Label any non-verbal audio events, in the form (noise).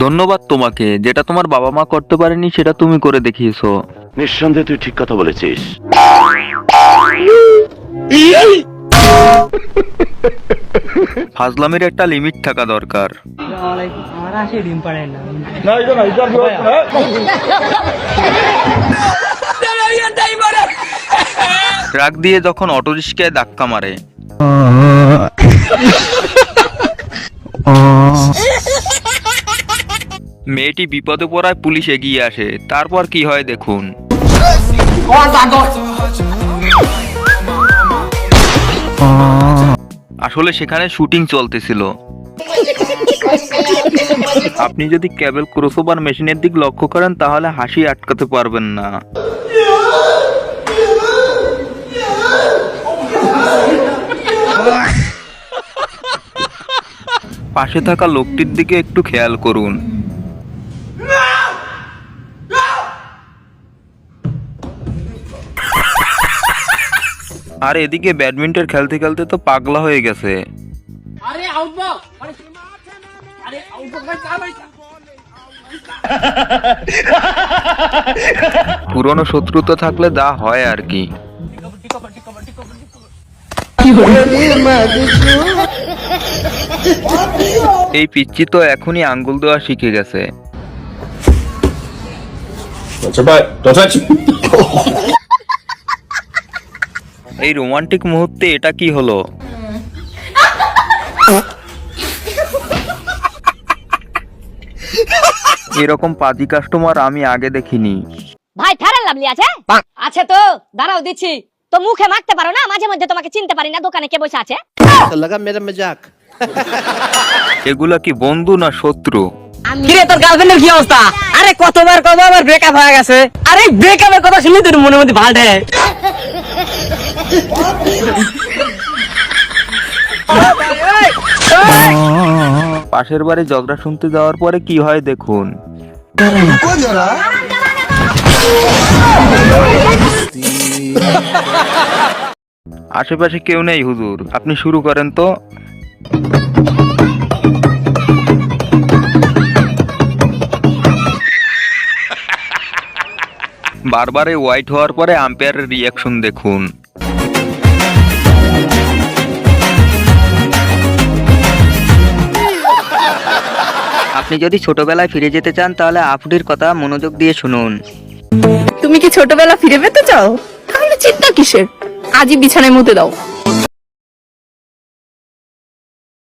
ধন্যবাদ তোমাকে যেটা তোমার বাবা মা করতে পারেনি সেটা তুমি করে দেখিয়েছো। নিঃসন্দেহে তুই ঠিক কথা বলেছিস। ফাজলামের একটা লিমিট থাকা দরকার। ট্রাক দিয়ে যখন অটো রিক্সায় ধাক্কা মারে। (laughs) মেয়েটি বিপদে পড়ায় পুলিশ এগিয়ে আসে। তারপর কি হয় দেখুন। আসলে সেখানে শুটিং চলতেছিল। আপনি যদি ক্যাবেল ক্রসওভার মেশিনের দিক লক্ষ্য করেন, তাহলে হাসি আটকাতে পারবেন না। পাশে থাকা লোকটির দিকে একটু খেয়াল করুন। আর এদিকে ব্যাডমিন্টন খেলতে খেলতে তো পাগলা হয়ে গেছে। পুরনো শত্রুতা থাকলে যা হয় আর কি। এই পিচ্ছি তো এখনই আঙ্গুল দেওয়া শিখে গেছে। এই রোমান্টিক মুহূর্তে এটা কি হলো? এরকম পাদি কাস্টমার আমি আগে দেখিনি। ভাই ফেরাল লাভলি আছে? আচ্ছা তো। দাঁড়াও দিচ্ছি। তো মুখে মাখতে পারো না? মাঝে মধ্যে তোমাকে চিনতে পারি না দোকানে কে বসে আছে? লাগা মেরা মজাক। এগুলা কি বন্ধু না শত্রু? কিরে তোর গার্লফ্রেন্ডের কি অবস্থা? আরে কতবার কতবার ব্রেকআপ হয়ে গেছে? আরে ব্রেকআপের কথা শুনলি তোর মনে মধ্যে ভাল্টে পাশের বাড়ি ঝগড়া শুনতে যাওয়ার পরে কি হয় দেখুন। আশেপাশে কেউ নেই হুজুর, আপনি শুরু করেন তো। বারবারে হোয়াইট হওয়ার পরে আম্পায়ারের রিয়াকশন দেখুন। আপনি যদি ছোটবেলায় ফিরে যেতে চান, তাহলে আপুটির কথা মনোযোগ দিয়ে শুনুন। তুমি কি ছোটবেলা ফিরে পেতে চাও? তাহলে চিন্তা কিসের? আজই বিছানায় মুতে দাও।